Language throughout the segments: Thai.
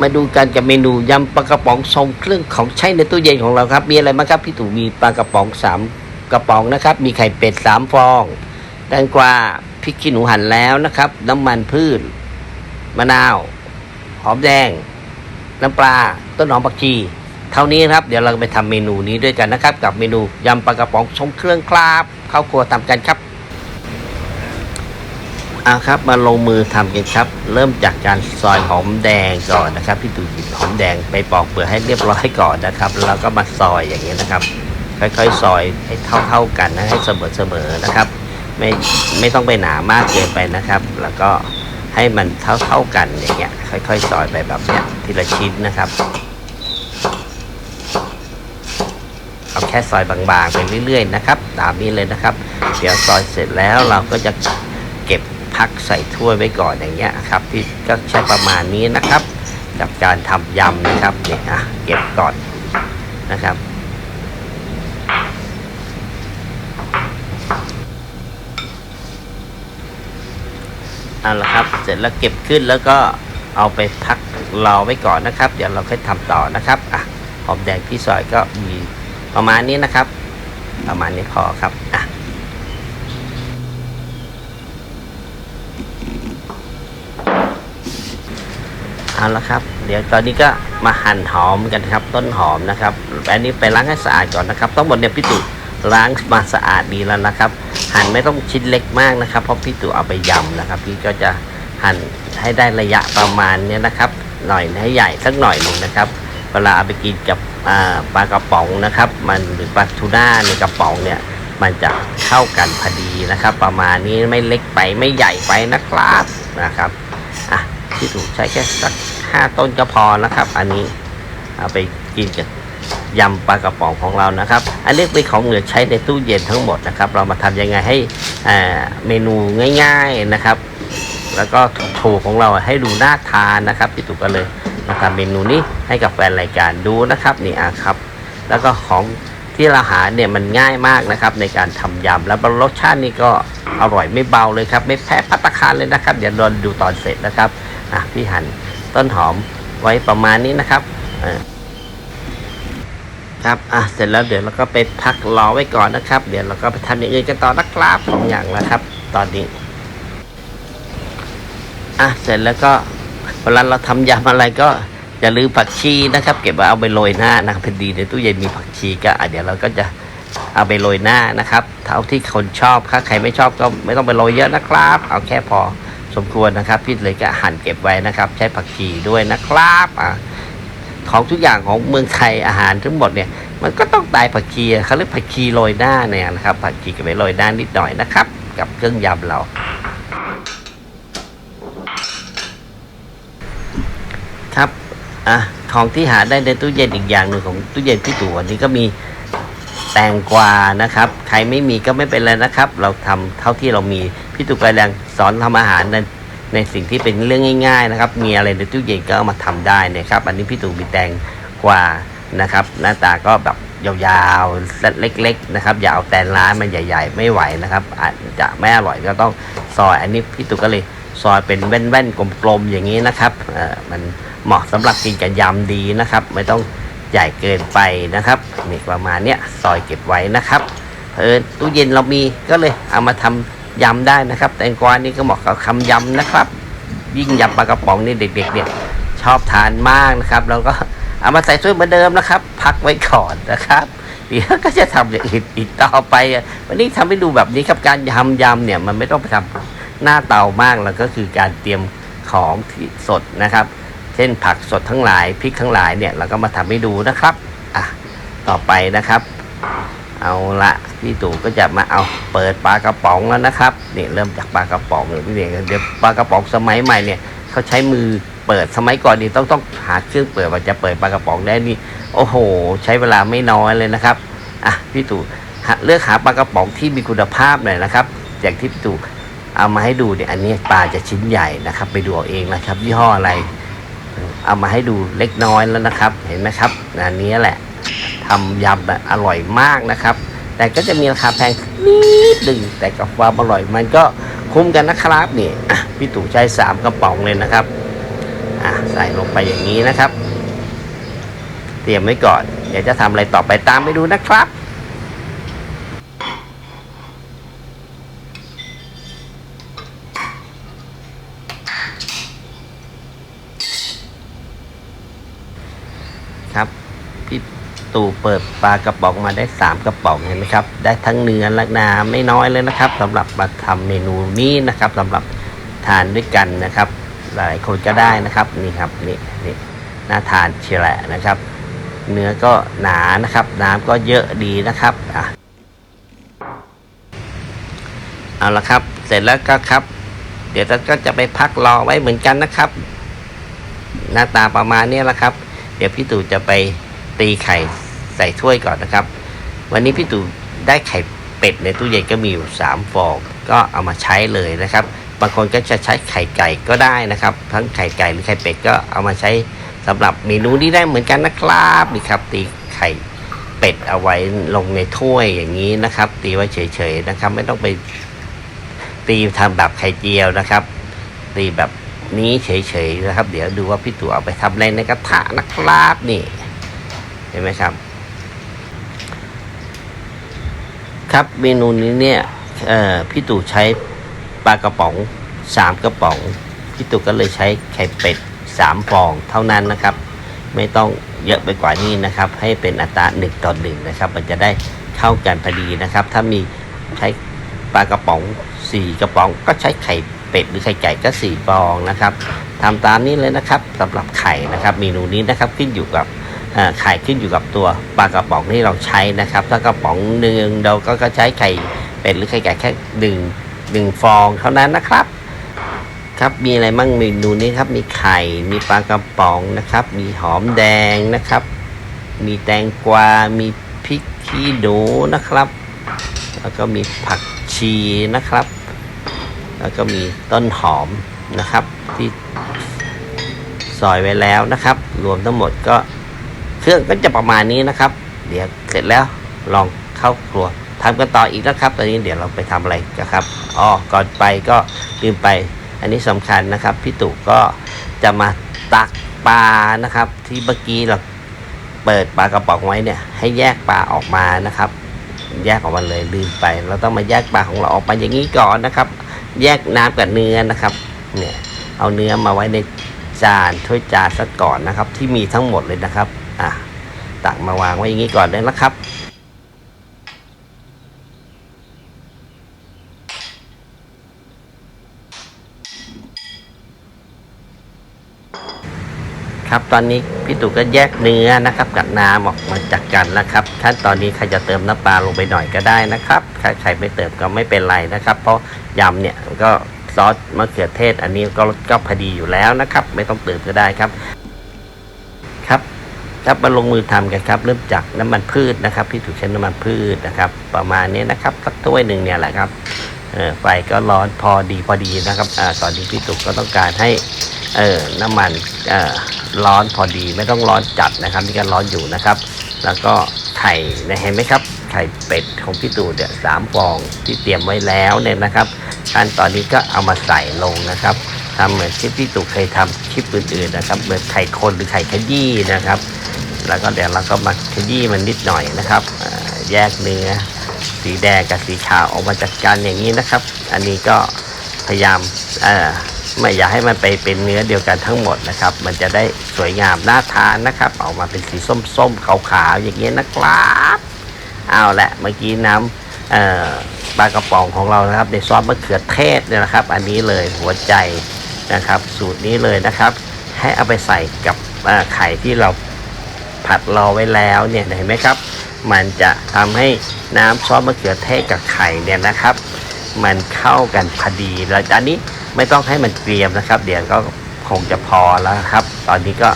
มาดูกันกับเมนูยำปลากระป๋องทรงเครื่องของใช้ในตู้เย็นของเราครับ มีอะไรบ้างครับพี่ตู่มีปลากระป๋องสามกระป๋องนะครับ มีไข่เป็ดสามฟองแตงกวาพริกขี้หนูหั่นแล้วนะครับ น้ำมันพืชมะนาว หอมแดง น้ำปลา ต้นหอมผักชี เท่านี้ครับ เดี๋ยวเราไปทำเมนูนี้ด้วยกันนะครับ กับเมนูยำปลากระป๋องทรงเครื่องครับ เข้าครัวทำกันครับ เอาครับมาลงมือทำกันครับ เริ่มจากการซอยหอมแดงก่อนนะครับ พี่ตู่หยิบหอมแดงไปปอกเปลือกให้เรียบร้อยก่อนนะครับ แล้วก็มาซอยอย่างนี้นะครับ ค่อยๆซอยให้เท่าๆกันนะให้เสมอๆนะครับ ไม่ไม่ต้องไปหนามากเกินไปนะครับ แล้วก็ให้มันเท่าๆกันอย่างเงี้ยค่อยๆซอยไปแบบเนี้ยทีละชิ้นนะครับเอาแค่ซอยบางๆไปเรื่อยๆนะครับ ตามนี้เลยนะครับ เดี๋ยวซอยเสร็จแล้วเราก็จะเก็บ พักใส่ถ้วยไว้ก่อนอย่างเงี้ยครับที่ก็ใช้ประมาณนี้นะครับ กับการทำยำนะครับเนี่ยอะเก็บก่อนนะครับเอาละครับ เสร็จแล้วเก็บขึ้นแล้วก็เอาไปพักรอไว้ก่อนนะครับ เดี๋ยวเราค่อยทำต่อนะครับอะหอมแดงพี่ซอยก็มีประมาณนี้นะครับ ประมาณนี้พอครับอะ เอาละครับ เดี๋ยวตอนนี้ก็มาหั่นหอมกันครับ ต้นหอมนะครับอันนี้ไปล้างให้สะอาดก่อนนะครับต้องหมดเนี่ยพี่ตู่ล้างมาสะอาดดีแล้วนะครับ หั่นไม่ต้องชิ้นเล็กมากนะครับ เพราะพี่ตู่เอาไปยำนะครับ พี่ก็จะหั่นให้ได้ระยะประมาณเนี้ยนะครับ หน่อยให้ใหญ่สักหน่อยหนึ่งนะครับ เวลาเอาไปกินกับปลากระป๋องนะครับ มันหรือปลาทูน่าในกระป๋องเนี่ยมันจะเข้ากันพอดีนะครับ ประมาณนี้ไม่เล็กไปไม่ใหญ่ไปนะครับนะครับ ที่ถูกใช้แค่สักห้าต้นก็พอนะครับ อันนี้เอาไปกินกับยำปลากระป๋องของเรานะครับ อันนี้เป็นของเหลือใช้ในตู้เย็นทั้งหมดนะครับ เรามาทำยังไงให้อ่าเมนูง่าย ๆนะครับ แล้วก็ถูกของเราให้ดูน่าทานนะครับพี่ตู่ก็เลยมาทำเมนูนี้ให้กับแฟนรายการดูนะครับนี่อะครับ แล้วก็ของที่เราหาเนี่ยมันง่ายมากนะครับ ในการทำยำแล้วรสชาตินี่ก็อร่อยไม่เบาเลยครับ ไม่แพ้พัตคารเลยนะครับเดี๋ยวรอดูตอนเสร็จนะครับ อะพี่หั่นต้นหอมไว้ประมาณนี้นะครับครับอะเสร็จแล้วเดี๋ยวเราก็ไปพักรอไว้ก่อนนะครับ เดี๋ยวเราก็ไปทำอย่างอื่นกันต่อนะครับสองอย่างแล้วครับ ตอนนี้อะเสร็จแล้วก็เวลาเราทำยำอะไรก็อย่าลืมผักชีนะครับ เก็บไว้เอาไปโรยหน้านะครับพอดีในตู้เย็นมีผักชีก็อะเดี๋ยวเราก็จะเอาไปโรยหน้านะครับ เท่าที่คนชอบถ้าใครไม่ชอบก็ไม่ต้องไปโรยเยอะนะครับ เอาแค่พอ สมควรนะครับ พี่เลยก็หั่นเก็บไว้นะครับ ใช้ผักชีด้วยนะครับอะของทุกอย่างของเมืองไทยอาหารทั้งหมดเนี่ย มันก็ต้องตายผักชีเขาเรียกผักชีโรยหน้าเนี่ยนะครับ ผักชีก็ไปโรยหน้านิดหน่อยนะครับ กับเครื่องยำเรา ครับอะของที่หาได้ในตู้เย็นอีกอย่างหนึ่งของตู้เย็นพี่ตู่วันนี้ก็มีแตงกวานะครับ ใครไม่มีก็ไม่เป็นไรนะครับ เราทำเท่าที่เรามี พี่ตู่กำลังสอนทำอาหารในในสิ่งที่เป็นเรื่องง่าย ๆ นะครับ มีอะไรในตู้เย็นก็เอามาทำได้นะครับ อันนี้พี่ตู่มีแตงกวานะครับ หน้าตาก็แบบยาวๆ เล็กๆ นะครับ อย่าเอาแตนร้านมันใหญ่ ๆ ไม่ไหวนะครับ อาจจะไม่อร่อยก็ต้องซอย อันนี้พี่ตู่ก็เลยซอยเป็นแว่นๆ กลมๆ อย่างนี้นะครับเออมันเหมาะสำหรับกินกับยำดีนะครับ ไม่ต้องใหญ่เกินไปนะครับนี่ประมาณเนี้ยซอยเก็บไว้นะครับ เออตู้เย็นเรามีก็เลยเอามาทำ ยำได้นะครับ แตงกวานี่ก็เหมาะกับคำยำนะครับ ยิ่งยำปลากระป๋องนี่เด็กๆเนี่ยชอบทานมากนะครับ แล้วก็เอามาใส่ถ้วยเหมือนเดิมนะครับ พักไว้ก่อนนะครับเดี๋ยวก็จะทำอย่างอื่นอีกต่อไป วันนี้ทำให้ดูแบบนี้ครับการยำยำเนี่ยมันไม่ต้องไปทำหน้าเตามากแล้วก็คือการเตรียมของที่สดนะครับ เช่นผักสดทั้งหลายพริกทั้งหลายเนี่ยเราก็มาทำให้ดูนะครับอะต่อไปนะครับ เอาละพี่ตู่ก็จะมาเอาเปิดปลากระป๋องแล้วนะครับเนี่ยเริ่มจากปลากระป๋องเลยพี่เด็กเดี๋ยวปลากระป๋องสมัยใหม่เนี่ยเขาใช้มือเปิดสมัยก่อนนี่ต้องต้องหาเครื่องเปิดว่าจะเปิดปลากระป๋องได้นี่โอ้โห ใช้เวลาไม่น้อยเลยนะครับอะพี่ตู่เลือกหาปลากระป๋องที่มีคุณภาพหน่อยนะครับอย่างที่พี่ตู่เอามาให้ดูเนี่ยอันนี้ปลาจะชิ้นใหญ่นะครับ ไปดูเอาเองนะครับยี่ห้ออะไร เอามาให้ดูเล็กน้อยแล้วนะครับ เห็นไหมครับอันนี้แหละ ทำยำแบบอร่อยมากนะครับ แต่ก็จะมีราคาแพงนิดหนึ่งแต่กับความอร่อยมันก็คุ้มกันนะครับนี่พี่ตู่ใช้สามกระป๋องเลยนะครับอะใส่ลงไปอย่างนี้นะครับ เตรียมไว้ก่อนเดี๋ยวจะทำอะไรต่อไปตามไปดูนะครับครับพี่ ตูเปิดปลากระป๋องมาได้สามกระป๋องเห็นไหมครับ ได้ทั้งเนื้อและน้ำไม่น้อยเลยนะครับสำหรับมาทำเมนูนี้นะครับสำหรับทานด้วยกันนะครับ หลายคนก็ได้นะครับนี่ครับนี่นี่น่าทานเชียวแหละนะครับ เนื้อก็หนานะครับ น้ำก็เยอะดีนะครับอะเอาละครับ เสร็จแล้วก็ครับ เดี๋ยวเราก็จะไปพักรอไว้เหมือนกันนะครับ หน้าตาประมาณนี้แหละครับ เดี๋ยวพี่ตู่จะไป ตีไข่ใส่ถ้วยก่อนนะครับ วันนี้พี่ตู่ได้ไข่เป็ดในตู้เย็นก็มีอยู่สามฟอง ก็เอามาใช้เลยนะครับ บางคนก็จะใช้ไข่ไก่ก็ได้นะครับ ทั้งไข่ไก่หรือไข่เป็ดก็เอามาใช้สำหรับเมนูนี้ได้เหมือนกันนะครับนี่ครับ ตีไข่เป็ดเอาไว้ลงในถ้วยอย่างนี้นะครับ ตีไว้เฉยๆนะครับ ไม่ต้องไปตีทำแบบไข่เจียวนะครับ ตีแบบนี้เฉยๆนะครับ เดี๋ยวดูว่าพี่ตู่เอาไปทำอะไรในกระทะนะครับนี่ เห็นไหมครับ ครับเมนูนี้เนี่ยพี่ตู่ใช้ปลากระป๋องสามกระป๋องพี่ตู่ก็เลยใช้ไข่เป็ดสามฟองเท่านั้นนะครับ ไม่ต้องเยอะไปกว่านี้นะครับ ให้เป็นอัตราหนึ่งต่อหนึ่งนะครับ มันจะได้เข้ากันพอดีนะครับ ถ้ามีใช้ปลากระป๋องสี่กระป๋อง ก็ใช้ไข่เป็ดหรือไข่ไก่ก็สี่ฟองนะครับทำตามนี้เลยนะครับสำหรับไข่นะครับเมนูนี้นะครับขึ้นอยู่กับ ไข่ขึ้นอยู่กับตัวปลากระป๋องที่เราใช้นะครับ ถ้ากระป๋องหนึ่งเราก็ก็ใช้ไข่เป็ดหรือไข่ไก่แค่หนึ่งหนึ่งฟองเท่านั้นนะครับ ครับมีอะไรมั่งเมนูนี้ครับ มีไข่มีปลากระป๋องนะครับ มีหอมแดงนะครับ มีแตงกวา มีพริกขี้หนูนะครับ แล้วก็มีผักชีนะครับ แล้วก็มีต้นหอมนะครับที่ซอยไว้แล้วนะครับ รวมทั้งหมดก็ เครื่องก็จะประมาณนี้นะครับ เดี๋ยวเสร็จแล้วลองเข้าครัวทำกันต่ออีกนะครับ ตอนนี้เดี๋ยวเราไปทำอะไรกันครับอ๋อก่อนไปก็ลืมไป อันนี้สำคัญนะครับพี่ตู่ก็จะมาตักปลานะครับ ที่เมื่อกี้เราเปิดปลากระป๋องไว้เนี่ย ให้แยกปลาออกมานะครับ แยกออกมาเลยลืมไป เราต้องมาแยกปลาของเราออกมาอย่างนี้ก่อนนะครับ แยกน้ำกับเนื้อนะครับ เนี่ยเอาเนื้อมาไว้ในจานถ้วยจานซะก่อนนะครับ ที่มีทั้งหมดเลยนะครับ อะตักมาวางไว้อย่างนี้ก่อนเลยนะครับ ครับตอนนี้พี่ตู่ก็แยกเนื้อนะครับ กับน้ำออกมาจากกันแล้วครับขั้นตอนนี้ใครจะเติมน้ำปลาลงไปหน่อยก็ได้นะครับใครใครไม่เติมก็ไม่เป็นไรนะครับ เพราะยำเนี่ยก็ซอสมะเขือเทศ อันนี้ก็ก็พอดีอยู่แล้วนะครับ ไม่ต้องเติมก็ได้ครับ ครับมาลงมือทำกันครับ เริ่มจากน้ำมันพืชนะครับ พี่ถูกใช้น้ำมันพืชนะครับ ประมาณนี้นะครับสักถ้วยหนึ่งเนี่ยแหละครับไฟก็ร้อนพอดีพอดีนะครับอตอนนี้พี่ตุกก็ต้องการให้เออน้ำมันเออร้อนพอดีไม่ต้องร้อนจัดนะครับนี่ก็ร้อนอยู่นะครับ แล้วก็ไข่นะเห็นไหมครับไข่เป็ดของพี่ตู่เนี่ยสามฟองที่เตรียมไว้แล้วเนี่ยนะครับขั้นตอนนี้ก็เอามาใส่ลงนะครับ ทำเหมือนที่พี่ตู่เคยทำคลิปอื่นๆนะครับ เหมือนไข่คนหรือไข่ขยี้นะครับ แล้วก็เดี๋ยวเราก็มาขยี้มันนิดหน่อยนะครับแยกเนื้อสีแดงกับสีขาวออกมาจากกันอย่างนี้นะครับ อันนี้ก็พยายามไม่อยากให้มันไปเป็นเนื้อเดียวกันทั้งหมดนะครับ มันจะได้สวยงามน่าทานนะครับ ออกมาเป็นสีส้มๆขาวๆอย่างนี้ยนะครับเอาละเมื่อกี้น้ำปลากระป๋องของเรานะครับในซอสมะเขือเทศเนี่ยนะครับ อันนี้เลยหัวใจ นะครับ สูตรนี้เลยนะครับ ให้เอาไปใส่กับไข่ที่เราผัดรอไว้แล้วเนี่ยเห็นไหมครับ มันจะทำให้น้ำซอสมะเขือเทศกับไข่เนี่ยนะครับ มันเข้ากันพอดีแล้วอันนี้ไม่ต้องให้มันเกรียมนะครับ เดี๋ยวก็คงจะพอแล้วครับ ตอนนี้ก็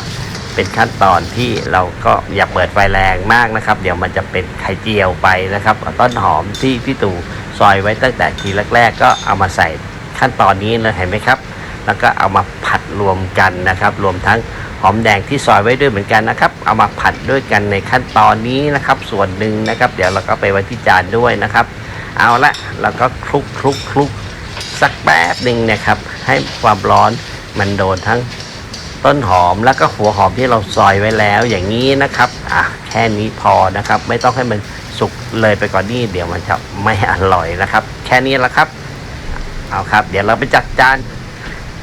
เป็นขั้นตอนที่เราก็อย่าเปิดไฟแรงมากนะครับ เดี๋ยวมันจะเป็นไข่เจียวไปนะครับต้นหอมที่พี่ตู่ซอยไว้ตั้งแต่ทีแรก ๆ ก็เอามาใส่ขั้นตอนนี้เลยเห็นไหมครับ แล้วก็เอามาผัดรวมกันนะครับ รวมทั้งหอมแดงที่ซอยไว้ด้วยเหมือนกันนะครับ เอามาผัดด้วยกันในขั้นตอนนี้นะครับ ส่วนหนึ่งนะครับ เดี๋ยวเราก็ไปไว้ที่จานด้วยนะครับ เอาละเราก็คลุกคลุกคลุกสักแป๊บหนึ่งนะครับ ให้ความร้อนมันโดนทั้งต้นหอมแล้วก็หัวหอมที่เราซอยไว้แล้วอย่างนี้นะครับอะแค่นี้พอนะครับ ไม่ต้องให้มันสุกเลยไปก่อนนี่เดี๋ยวมันจะไม่อร่อยนะครับ แค่นี้แหละครับ เอาครับ เดี๋ยวเราไปจัดจาน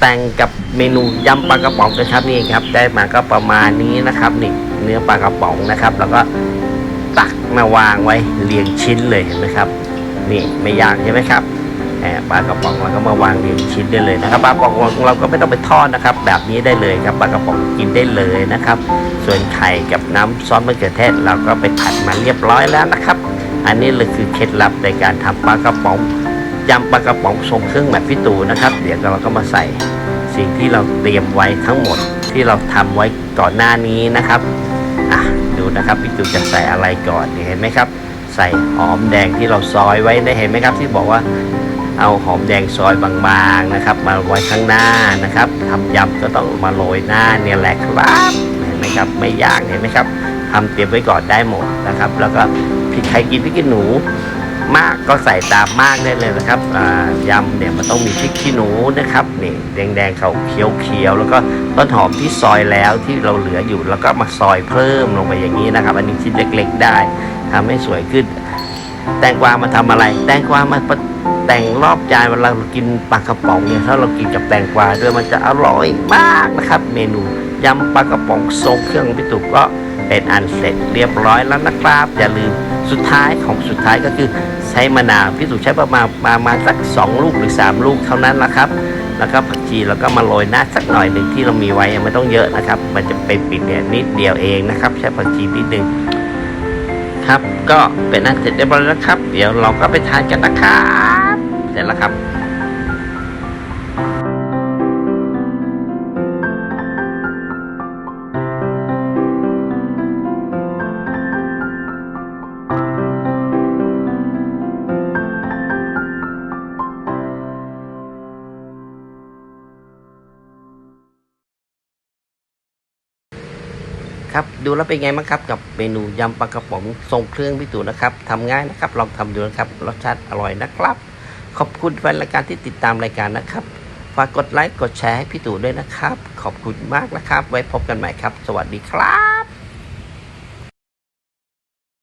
แต่งกับเมนูยำปลากระป๋องกันครับนี่ครับ ได้มาก็ประมาณนี้นะครับนี่เนื้อปลากระป๋องนะครับ แล้วก็ตักมาวางไว้เรียงชิ้นเลยเห็นไหมครับ นี่ไม่ยากใช่ไหมครับแหมปลากระป๋องเราก็มาวางเรียงชิ้นได้เลยนะครับปลากระป๋องของเราก็ไม่ต้องไปทอดนะครับ แบบนี้ได้เลยครับปลากระป๋องกินได้เลยนะครับ ส่วนไข่กับน้ำซอสมะเขือเทศเราก็ไปผัดมาเรียบร้อยแล้วนะครับ อันนี้เลยคือเคล็ดลับในการทำปลากระป๋อง ยำปลากระป๋องทรงเครื่องแบบพี่ตู่นะครับ เดี๋ยวเราก็มาใส่สิ่งที่เราเตรียมไว้ทั้งหมดที่เราทำไว้ก่อนหน้านี้นะครับอะดูนะครับพี่ตู่จะใส่อะไรก่อนเห็นไหมครับ ใส่หอมแดงที่เราซอยไว้ได้เห็นไหมครับ ที่บอกว่าเอาหอมแดงซอยบางๆนะครับ มาไว้ข้างหน้านะครับทำยำก็ต้องมาโรยหน้าเนี่ยแหละครับเห็นไหมครับไม่ยากเห็นไหมครับทำเตรียมไว้ก่อนได้หมดนะครับ แล้วก็พริกใครกินพริกขี้หนู มากก็ใส่ตามมากได้เลยนะครับยำเนี่ยมันต้องมีพริกขี้หนูนะครับนี่แดงๆเขาเขียวๆแล้วก็ต้นหอมที่ซอยแล้วที่เราเหลืออยู่แล้วก็มาซอยเพิ่มลงไปอย่างนี้นะครับ อันนี้ชิ้นเล็ก ๆ ได้ทำให้สวยขึ้น แตงกวามาทำอะไร แตงกวามาแต่งรอบจานเวลาเรากินปลากระป๋องเนี่ยถ้าเรากินกับแตงกวาด้วยมันจะอร่อยมากนะครับ เมนูยำปลากระป๋องทรงเครื่องพิตุกก็เป็นอันเสร็จเรียบร้อยแล้วนะครับอย่าลืม สุดท้ายของสุดท้ายก็คือใช้มะนาวพี่สุใช้ประมาณประมาณสัก 2 ลูกหรือ 3 ลูกเท่านั้นละครับ แล้วก็ผักชีแล้วก็มาโรยหน้าสักหน่อยหนึ่งที่เรามีไว้ไม่ต้องเยอะนะครับ มันจะเป็นปิดเนี่ยนิดเดียวเองนะครับ ใช้ผักชีนิดนึงครับ ก็เป็นอันเสร็จเรียบร้อยแล้วครับ เดี๋ยวเราก็ไปทานกันนะครับ เสร็จแล้วครับ ครับดูแล้วเป็นไงบ้างครับกับเมนูยำปลากระป๋องทรงเครื่องพี่ตู่นะครับทำง่ายนะครับลองทำดูนะครับรสชาติอร่อยนะครับ ขอบคุณแฟนรายการที่ติดตามรายการนะครับฝากกดไลค์กดแชร์ให้พี่ตู่ด้วยนะครับ ขอบคุณมากนะครับ ไว้พบกันใหม่ครับ สวัสดีครับ